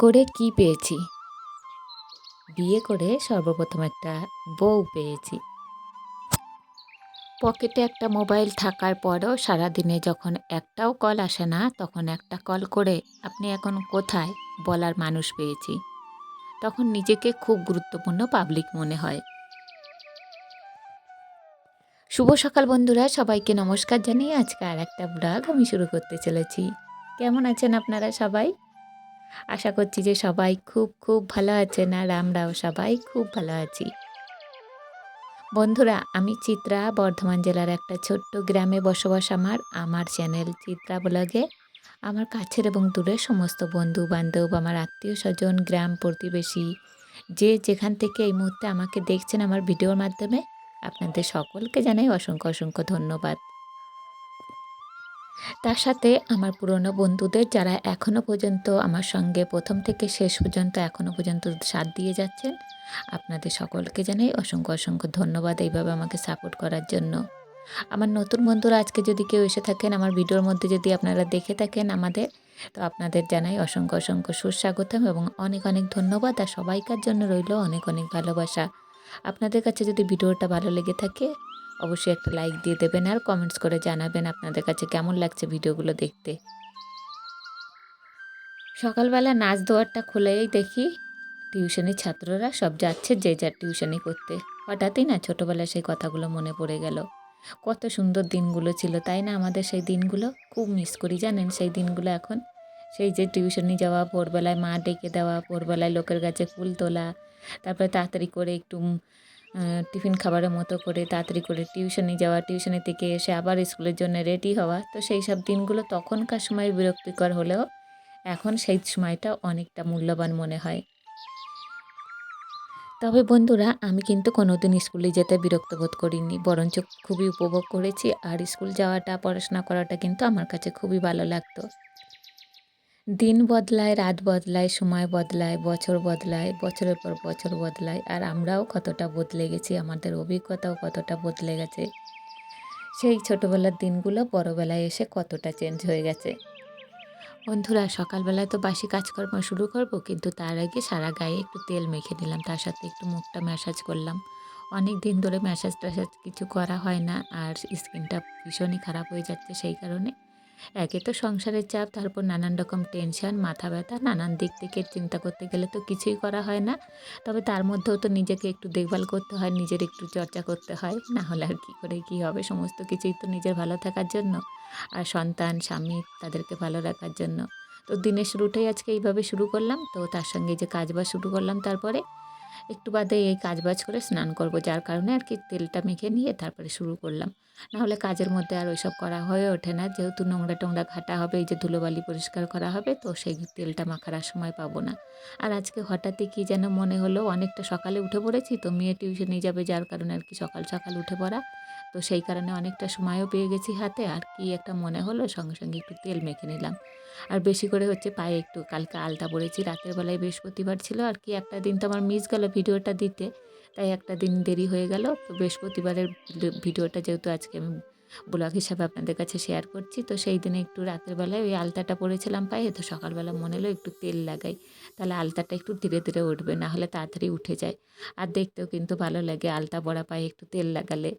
করে কি পেয়েছি? বিয়ে করে সর্বপ্রথম একটা বউ পেয়েছি। পকেটে একটা মোবাইল থাকার পরেও সারাদিনে যখন একটাও কল আসে না, তখন একটা কল করে, আপনি এখন কোথায়? বলার মানুষ পেয়েছি। তখন নিজেকে খুব গুরুত্বপূর্ণ পাবলিক মনে হয়। শুভ সকাল বন্ধুরা, সবাইকে নমস্কার জানিয়ে আজকে আর একটা ব্লগ আমি শুরু করতে চলেছি। কেমন আছেন আপনারা সবাই? আশা করছি যে সবাই খুব খুব ভালো আছেন আর আমরাও সবাই খুব ভালো আছি। বন্ধুরা, আমি চিত্রা, বর্ধমান জেলার একটা ছোট্ট গ্রামে বসবাস আমার। আমার চ্যানেল চিত্রা ব্লগে আমার কাছের এবং দূরের সমস্ত বন্ধু বান্ধব আমার আত্মীয় স্বজন গ্রাম প্রতিবেশী যে যেখান থেকে এই মুহূর্তে আমাকে দেখছেন আমার ভিডিওর মাধ্যমে, আপনাদের সকলকে জানাই অসংখ্য অসংখ্য ধন্যবাদ। তার সাথে আমার পুরনো বন্ধুদের যারা এখনও পর্যন্ত আমার সঙ্গে প্রথম থেকে শেষ পর্যন্ত এখনও পর্যন্ত সাথ দিয়ে যাচ্ছেন, আপনাদের সকলকে জানাই অসংখ্য অসংখ্য ধন্যবাদ এইভাবে আমাকে সাপোর্ট করার জন্য। আমার নতুন বন্ধুরা আজকে যদি কেউ এসে থাকেন, আমার ভিডিওর মধ্যে যদি আপনারা দেখে থাকেন আমাদের, তো আপনাদের জানাই অসংখ্য অসংখ্য সুস্বাগতম এবং অনেক অনেক ধন্যবাদ আর সবাইকার জন্য রইল অনেক অনেক ভালোবাসা। আপনাদের কাছে যদি ভিডিওটা ভালো লেগে থাকে অবশ্যই একটা লাইক দিয়ে দেবেন আর কমেন্টস করে জানাবেন আপনাদের কাছে কেমন লাগছে ভিডিওগুলো দেখতে। সকালবেলা নাচ দোয়ারটা খুলেই দেখি টিউশনের ছাত্ররা সব যাচ্ছে যে যার টিউশনি করতে। হঠাৎই না ছোটোবেলায় সেই কথাগুলো মনে পড়ে গেল। কত সুন্দর দিনগুলো ছিল, তাই না আমাদের সেই দিনগুলো? খুব মিস করি, জানেন সেই দিনগুলো এখন? সেই যে টিউশনি যাওয়া, ভোরবেলায় মা ডেকে দেওয়া, ভোরবেলায় লোকের কাছে ফুল তোলা, তারপরে তাড়াতাড়ি করে একটু টিফিন খাবারের মতো করে তাড়াতাড়ি করে টিউশনে যাওয়া, টিউশনি থেকে এসে আবার স্কুলের জন্য রেডি হওয়া। তো সেই সব দিনগুলো তখনকার সময় বিরক্তিকর হলেও এখন সেই সময়টা অনেকটা মূল্যবান মনে হয়। তবে বন্ধুরা, আমি কিন্তু কোনোদিন স্কুলে যেতে বিরক্ত বোধ করিনি, বরঞ্চ খুবই উপভোগ করেছি। আর স্কুল যাওয়াটা, পড়াশোনা করাটা কিন্তু আমার কাছে খুবই ভালো লাগতো। দিন বদলায়, রাত বদলায়, সময় বদলায়, বছর বদলায়, বছরের পর বছর বদলায়। আর আমরাও কতটা বদলে গেছি, আমাদের অভিজ্ঞতাও কতটা বদলে গেছে। সেই ছোটোবেলার দিনগুলো বড়োবেলায় এসে কতটা চেঞ্জ হয়ে গেছে। বন্ধুরা, সকালবেলায় তো বাসি কাজকর্ম শুরু করব, কিন্তু তার আগে সারা গায়ে একটু তেল মেখে নিলাম, তার সাথে একটু মুখটা ম্যাসাজ করলাম। অনেক দিন ধরে ম্যাসাজ ট্যাসাজ কিছু করা হয় না, আর স্কিনটা ভীষণই খারাপ হয়ে যাচ্ছে সেই কারণে। একে তো সংসারের চাপ, তারপর নানান রকম টেনশন মাথা ব্যথা, নানান দিক থেকে চিন্তা করতে গেলে তো কিছুই করা হয় না। তবে তার মধ্যেও তো নিজেকে একটু দেখভাল করতে হয়, নিজের একটু চর্চা করতে হয়। না হলে আর কী করে, কী হবে? সমস্ত কিছুই তো নিজের ভালো থাকার জন্য। আর সন্তান, স্বামী তাদেরকে ভালো রাখার জন্য। তো দিনের শুরুটাই আজকে এইভাবে শুরু করলাম। তো তার সঙ্গে যে কাজ বাজ শুরু করলাম তারপরে একটু বাদে এই কাজ বাজ করে স্নান করব, যার কারণে আর কি তেলটা মেখে নিয়ে তারপরে শুরু করলাম। নাহলে কাজের মধ্যে আর ওইসব করা হয়ে ওঠে না, যেহেতু নোংরা টোংরা ঘাটা হবে, এই যে ধুলোবালি পরিষ্কার করা হবে, তো সেই তেলটা মাখার সময় পাবো না। আর আজকে হঠাৎই কি যেন মনে হলো, অনেকটা সকালে উঠে পড়েছি, তো মেয়ে টিউশনে যাবে, যার কারণে আর কি সকাল সকাল উঠে পড়া। তো সেই কারণে অনেকটা সময়ও পেয়ে গেছি হাতে। আর কি একটা মনে হলো, সঙ্গে সঙ্গে একটু তেল মেখে নিলাম। আর বেশি করে হচ্ছে পায়ে একটু কালকে আলতা পড়েছি রাতের বেলায় বৃহস্পতিবার ছিল। আর কি একটা দিন তো আমার মিস গেল ভিডিওটা দিতে, তাই একটা দিন দেরি হয়ে গেল। তো বৃহস্পতিবারের ভিডিওটা যেহেতু আজকে আমি ব্লগ হিসাবে আপনাদের কাছে শেয়ার করছি, তো সেই দিনে একটু রাতের বেলায় ওই আলতাটা পরেছিলাম পায়ে। তো সকালবেলা মনে হলো একটু তেল লাগাই, তাহলে আলতাটা একটু ধীরে ধীরে উঠবে, না হলে তাড়াতাড়ি উঠে যায়। আর দেখতেও কিন্তু ভালো লাগে আলতা বড়া পায়ে একটু তেল লাগালে।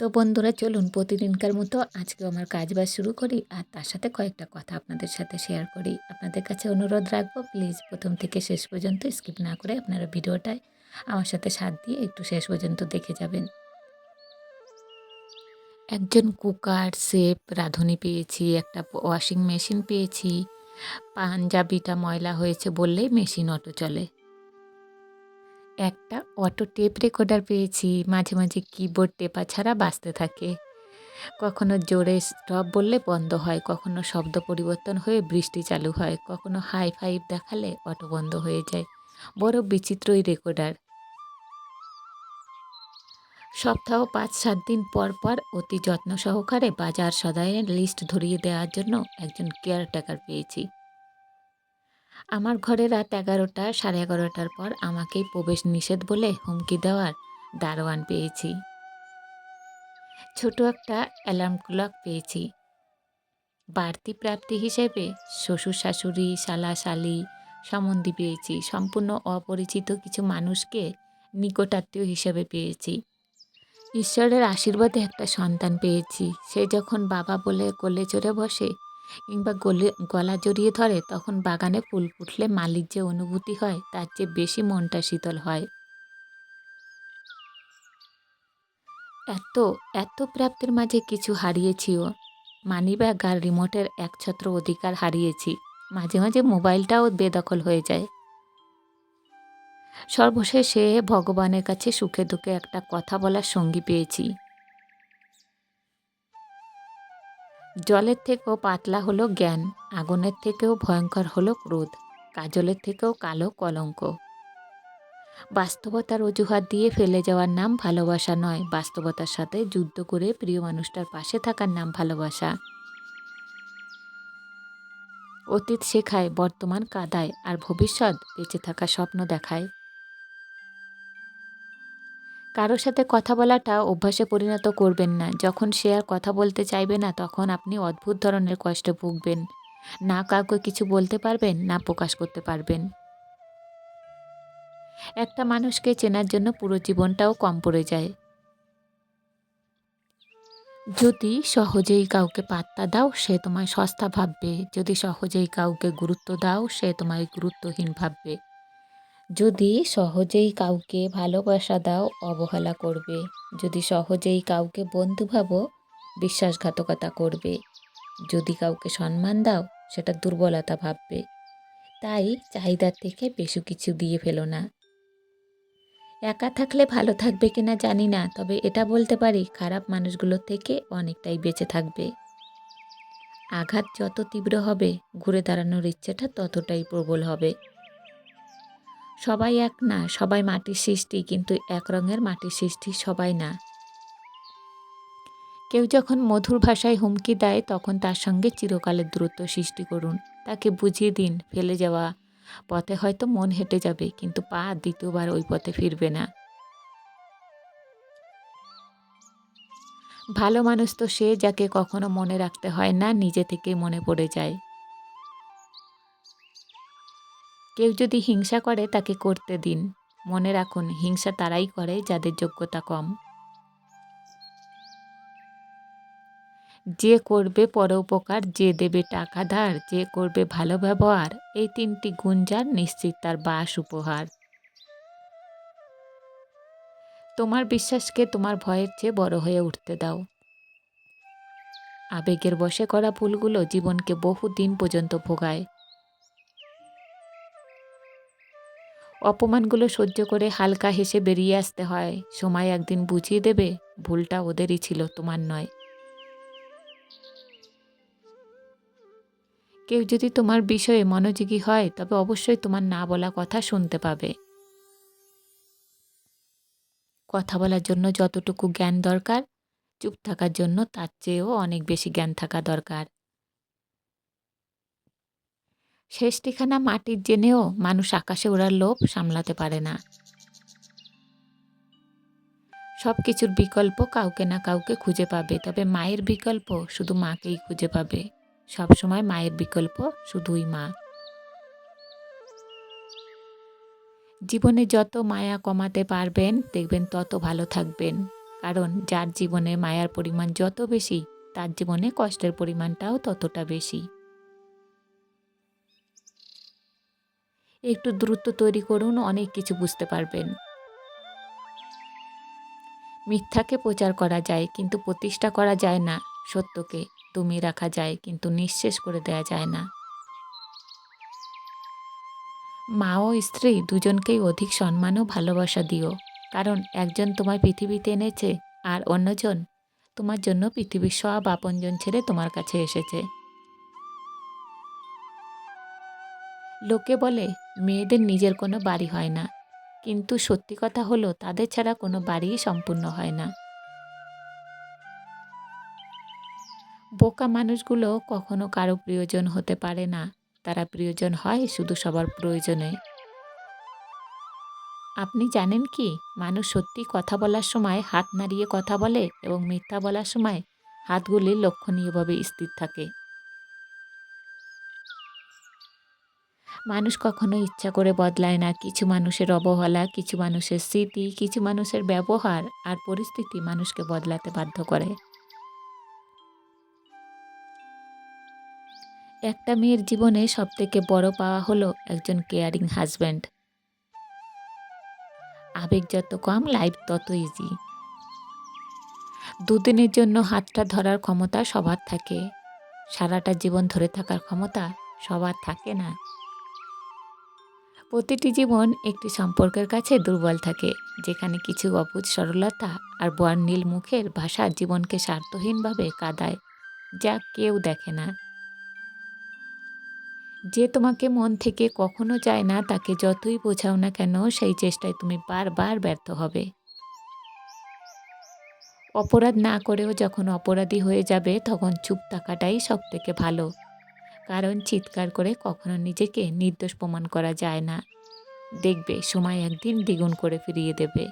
তো বন্ধুরা, চলুন প্রতিদিনকার মতো আজকে আমার কাজ বাজ শুরু করি আর তার সাথে কয়েকটা কথা আপনাদের সাথে শেয়ার করি। আপনাদের কাছে অনুরোধ রাখব প্লিজ প্রথম থেকে শেষ পর্যন্ত স্কিপ না করে আপনারা ভিডিওটায় আমার সাথে সাথ দিয়ে একটু শেষ পর্যন্ত দেখে যাবেন। একজন কুকার, সেপ, রাঁধুনি পেয়েছি, একটা ওয়াশিং মেশিন পেয়েছি, পাঞ্জাবিটা ময়লা হয়েছে বললেই মেশিন অটো চলে। একটা অটো টেপ রেকর্ডার পেয়েছি, মাঝে মাঝে কিবোর্ড টেপা ছাড়া বাঁচতে থাকে। কখনো জোরে স্টপ বললে বন্ধ হয়, কখনো শব্দ পরিবর্তন হয়ে বৃষ্টি চালু হয়, কখনো হাই ফাইভ দেখালে অটো বন্ধ হয়ে যায়। বড় বিচিত্রই রেকর্ডার। সপ্তাহ পাঁচ, সাত দিন পর পর অতি যত্ন সহকারে বাজার সদাইয়ের লিস্ট ধরিয়ে দেওয়ার জন্য একজন কেয়ারটেকার পেয়েছি। আমার ঘরে রাত এগারোটা, সাড়ে এগারোটার পর আমাকেই প্রবেশ নিষেধ বলে হুমকি দেওয়ার দারোয়ান পেয়েছি। ছোট একটা অ্যালার্ম ক্লক পেয়েছি। বাড়তি প্রাপ্তি হিসেবে শ্বশুর, শাশুড়ি, শালা, শালি, সম্বন্ধী পেয়েছি। সম্পূর্ণ অপরিচিত কিছু মানুষকে নিকটাত্মীয় হিসেবে পেয়েছি। ঈশ্বরের আশীর্বাদে একটা সন্তান পেয়েছি। সে যখন বাবা বলে কোলে চড়ে বসে কিংবা গলে, গলা জড়িয়ে ধরে তখন বাগানে ফুল ফুটলে মালির যে অনুভূতি হয়, তার চেয়ে বেশি মনটা শীতল হয়। এত এত প্রাপ্তির মাঝে কিছু হারিয়েছিও। মানিব্যাগ আর রিমোটের একছত্র অধিকার হারিয়েছি। মাঝে মাঝে মোবাইলটাও বেদখল হয়ে যায়। সর্বশেষে ভগবানের কাছে সুখে দুঃখে একটা কথা বলার সঙ্গী পেয়েছি। জলের থেকেও পাতলা হলো জ্ঞান, আগুনের থেকেও ভয়ঙ্কর হলো ক্রোধ, কাজলের থেকেও কালো কলঙ্ক। বাস্তবতার অজুহাত দিয়ে ফেলে যাওয়ার নাম ভালোবাসা নয়, বাস্তবতার সাথে যুদ্ধ করে প্রিয় মানুষটার পাশে থাকার নাম ভালোবাসা। অতীত শেখায়, বর্তমান কাদায়, আর ভবিষ্যৎ বেঁচে থাকা স্বপ্ন দেখায়। কারোর সাথে কথা বলাটা অভ্যাসে পরিণত করবেন না। যখন সে আর কথা বলতে চাইবে না, তখন আপনি অদ্ভুত ধরনের কষ্টে ভুগবেন। না কাউকে কিছু বলতে পারবেন, না প্রকাশ করতে পারবেন। একটা মানুষকে চেনার জন্য পুরো জীবনটাও কম পড়ে যায়। যদি সহজেই কাউকে পাত্তা দাও, সে তোমায় সস্তা ভাববে। যদি সহজেই কাউকে গুরুত্ব দাও, সে তোমায় গুরুত্বহীন ভাববে। যদি সহজেই কাউকে ভালোবাসা দাও, অবহেলা করবে। যদি সহজেই কাউকে বন্ধু ভাবো, বিশ্বাসঘাতকতা করবে। যদি কাউকে সম্মান দাও, সেটা দুর্বলতা ভাববে। তাই চাহিদার থেকে বেশি কিছু দিয়ে ফেলো না। একা থাকলে ভালো থাকবে কিনা জানি না, তবে এটা বলতে পারি, খারাপ মানুষগুলোর থেকে অনেকটাই বেঁচে থাকবে। আঘাত যত তীব্র হবে, ঘুরে দাঁড়ানোর ইচ্ছেটা ততটাই প্রবল হবে। সবাই এক না, সবাই মাটির সৃষ্টি, কিন্তু এক রঙের মাটির সৃষ্টি সবাই না। কেউ যখন মধুর ভাষায় হুমকি দেয়, তখন তার সঙ্গে চিরকালের দূরত্ব সৃষ্টি করুন। তাকে বুঝিয়ে দিন, ফেলে যাওয়া পথে হয়তো মন হেঁটে যাবে, কিন্তু পা দ্বিতীয়বার ওই পথে ফিরবে না। ভালো মানুষ তো সে যাকে কখনো মনে রাখতে হয় না, নিজে থেকেই মনে পড়ে যায়। কেউ যদি হিংসা করে তাকে করতে দিন। মনে রাখুন, হিংসা তারাই করে যাদের যোগ্যতা কম। যে করবে পরোপকার, যে দেবে টাকা ধার যে করবে ভালো ব্যবহার, এই তিনটি গুণ যার নিশ্চিত তার বাস উপহার। তোমার বিশ্বাসকে তোমার ভয়ের চেয়ে বড় হয়ে উঠতে দাও। আবেগের বশে করা ভুলগুলো জীবনকে বহু দিন পর্যন্ত ভোগায়। অপমানগুলো সহ্য করে হালকা হেসে বেরিয়ে আসতে হয়। সময় একদিন বুঝিয়ে দেবে, ভুলটা ওদেরই ছিল, তোমার নয়। কেউ যদি তোমার বিষয়ে মনোযোগী হয়, তবে অবশ্যই তোমার না বলা কথা শুনতে পাবে। কথা বলার জন্য যতটুকু জ্ঞান দরকার, চুপ থাকার জন্য তার চেয়েও অনেক বেশি জ্ঞান থাকা দরকার। শেষ ঠিকানা মাটির জেনেও মানুষ আকাশে ওড়ার লোভ সামলাতে পারে না। সব কিছুর বিকল্প কাউকে না কাউকে খুঁজে পাবে, তবে মায়ের বিকল্প শুধু মাকেই খুঁজে পাবে। সবসময় মায়ের বিকল্প শুধুই মা। জীবনে যত মায়া কমাতে পারবেন, দেখবেন তত ভালো থাকবেন। কারণ যার জীবনে মায়ার পরিমাণ যত বেশি, তার জীবনে কষ্টের পরিমাণটাও ততটা বেশি। একটু দ্রুত তৈরি করুন, অনেক কিছু বুঝতে পারবেন। মিথ্যাকে প্রচার করা যায়, কিন্তু প্রতিষ্ঠা করা যায় না। সত্যকে তুমি রাখা যায়, কিন্তু নিঃশেষ করে দেয়া যায় না। মা ও স্ত্রী দুজনকেই অধিক সম্মান ও ভালোবাসা দিও। কারণ একজন তোমার পৃথিবীতে এনেছে, আর অন্যজন তোমার জন্য পৃথিবীর সব আপনজন ছেড়ে তোমার কাছে এসেছে। লোকে বলে মেয়েদের নিজের কোনো বাড়ি হয় না। কিন্তু সত্যি কথা হলো, তাদের ছাড়া কোনো বাড়িই সম্পূর্ণ হয় না। বোকা মানুষগুলো কখনো কারও প্রিয়জন হতে পারে না। তারা প্রিয়জন হয় শুধু সবার প্রয়োজনে। আপনি জানেন কি? মানুষ সত্যি কথা বলার সময় হাত নাড়িয়ে কথা বলে এবং মিথ্যা বলার সময় হাতগুলি লক্ষণীয়ভাবে স্থির থাকে। মানুষ কখনো ইচ্ছা করে বদলায় না। কিছু মানুষের অবহেলা, কিছু মানুষের স্মৃতি, কিছু মানুষের ব্যবহার আর পরিস্থিতি মানুষকে বদলাতে বাধ্য করে। একটা মেয়ের জীবনে সবথেকে বড় পাওয়া হলো একজন কেয়ারিং হাজব্যান্ড আবেগ যত কম লাইফ তত ইজি দুদিনের জন্য হাতটা ধরার ক্ষমতা সবার থাকে। সারাটা জীবন ধরে থাকার ক্ষমতা সবার থাকে না। প্রতিটি জীবন একটি সম্পর্কের কাছে দুর্বল থাকে, যেখানে কিছু অবুঝ সরলতা আর বর্ণিল মুখের ভাষা জীবনকে স্বার্থহীনভাবে কাদায়, যা কেউ দেখে না। যে তোমাকে মন থেকে কখনো চায় না, তাকে যতই বোঝাও না কেন, সেই চেষ্টায় তুমি বারবার ব্যর্থ হবে। অপরাধ না করেও যখন অপরাধী হয়ে যাবে, তখন চুপ থাকাটাই সব থেকে ভালো। কারণ চিৎকার করে কখনো নিজেকে নির্দোষ প্রমাণ করা যায় না। দেখবে, সময় একদিন দ্বিগুণ করে ফিরিয়ে দেবে।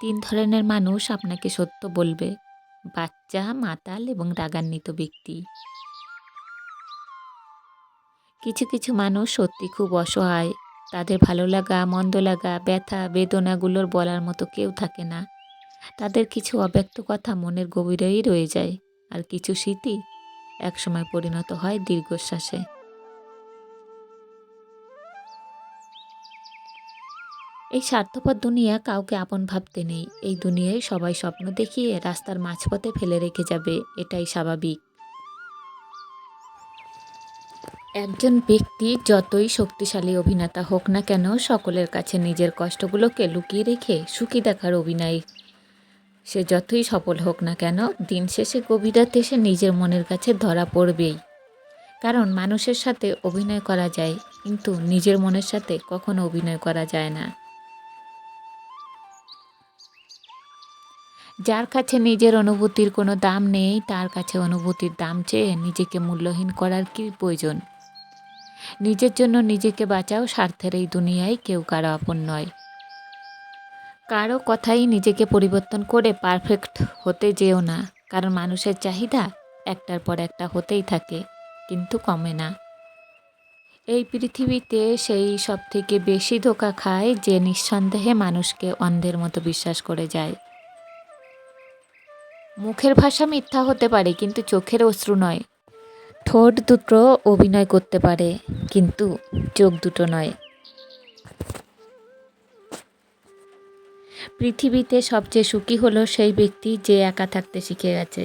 তিন ধরনের মানুষ আপনাকে সত্য বলবে। বাচ্চা, মাতাল এবং রাগান্বিত ব্যক্তি। কিছু কিছু মানুষ সত্যি খুব অসহায়। তাদের ভালো লাগা, মন্দ লাগা, ব্যথা, বেদনাগুলোর বলার মতো কেউ থাকে না। তাদের কিছু অব্যক্ত কথা মনের গভীরেই রয়ে যায়। আর কিছু স্মৃতি একসময় পরিণত হয় দীর্ঘশ্বাসে। এই স্বার্থপর দুনিয়া কাউকে আপন ভাবতে নেই। এই দুনিয়ায় সবাই স্বপ্ন দেখিয়ে রাস্তার মাঝপথে ফেলে রেখে যাবে, এটাই স্বাভাবিক। একজন ব্যক্তি যতই শক্তিশালী অভিনেতা হোক না কেন, সকলের কাছে নিজের কষ্টগুলোকে লুকিয়ে রেখে সুখী দেখার অভিনয় সে যতই সফল হোক না কেন, দিন শেষে গভীরাতে সে নিজের মনের কাছে ধরা পড়বেই। কারণ মানুষের সাথে অভিনয় করা যায়, কিন্তু নিজের মনের সাথে কখনো অভিনয় করা যায় না। যার কাছে নিজের অনুভূতির কোনো দাম নেই, তার কাছে অনুভূতির দাম চেয়ে নিজেকে মূল্যহীন করার কী প্রয়োজন? নিজের জন্য নিজেকে বাঁচাও স্বার্থের এই দুনিয়ায় কেউ কারও আপন নয়। কারও কথাই নিজেকে পরিবর্তন করে পারফেক্ট হতে যেও না। কারণ মানুষের চাহিদা একটার পর একটা হতেই থাকে, কিন্তু কমে না। এই পৃথিবীতে সেই সব থেকে বেশি ধোকা খায় যে নিঃসন্দেহে মানুষকে অন্ধের মতো বিশ্বাস করে যায়। মুখের ভাষা মিথ্যা হতে পারে, কিন্তু চোখের অশ্রু নয়। ঠোঁট দুটো অভিনয় করতে পারে, কিন্তু চোখ দুটো নয়। পৃথিবীতে সবচেয়ে সুখী হলো সেই ব্যক্তি যে একা থাকতে শিখে গেছে।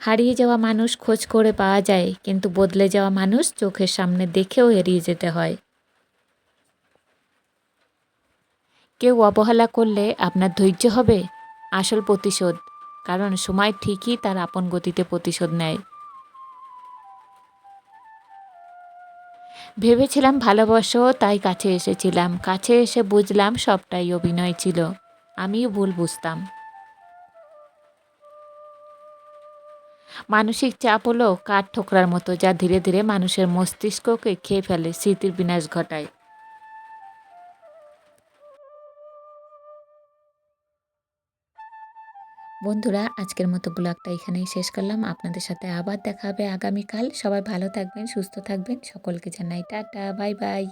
হারিয়ে যাওয়া মানুষ খোঁজ করে পাওয়া যায়, কিন্তু বদলে যাওয়া মানুষ চোখের সামনে দেখেও এড়িয়ে যেতে হয়। কেউ অবহেলা করলে আপনার ধৈর্য হবে? আসল প্রতিশোধ, কারণ সময় ঠিকই তার আপন গতিতে প্রতিশোধ নেয়। ভেবেছিলাম ভালোবাসো তাই কাছে এসেছিলাম। কাছে এসে বুঝলাম সবটাই অভিনয় ছিল। আমিও ভুল বুঝতাম। মানসিক চাপ হলো কাঠ ঠোকরার মতো যা ধীরে ধীরে মানুষের মস্তিষ্ককে খেয়ে ফেলে স্মৃতির বিনাশ ঘটায়। বন্ধুরা, আজকের মতো ব্লগটা এখানেই শেষ করলাম। আপনাদের সাথে আবার দেখা হবে আগামীকাল। সবাই ভালো থাকবেন, সুস্থ থাকবেন। সকলকে জানাই টাটা, বাই বাই।